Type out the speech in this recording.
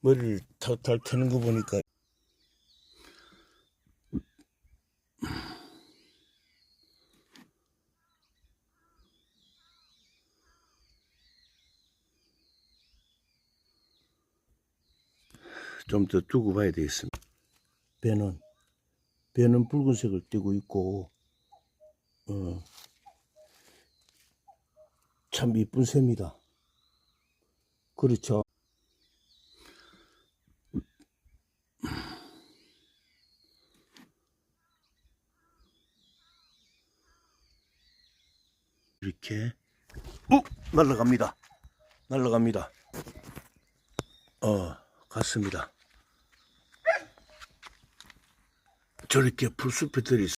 머리를 탈탈 트는 거 보니까 좀 더 두고 봐야 되겠습니다. 배는 배는 붉은색을 띠고 있고 어, 참 이쁜 새입니다. 그렇죠. 이렇게 어 날라갑니다. 날라갑니다. 어 갔습니다. 저렇게 풀숲에 들이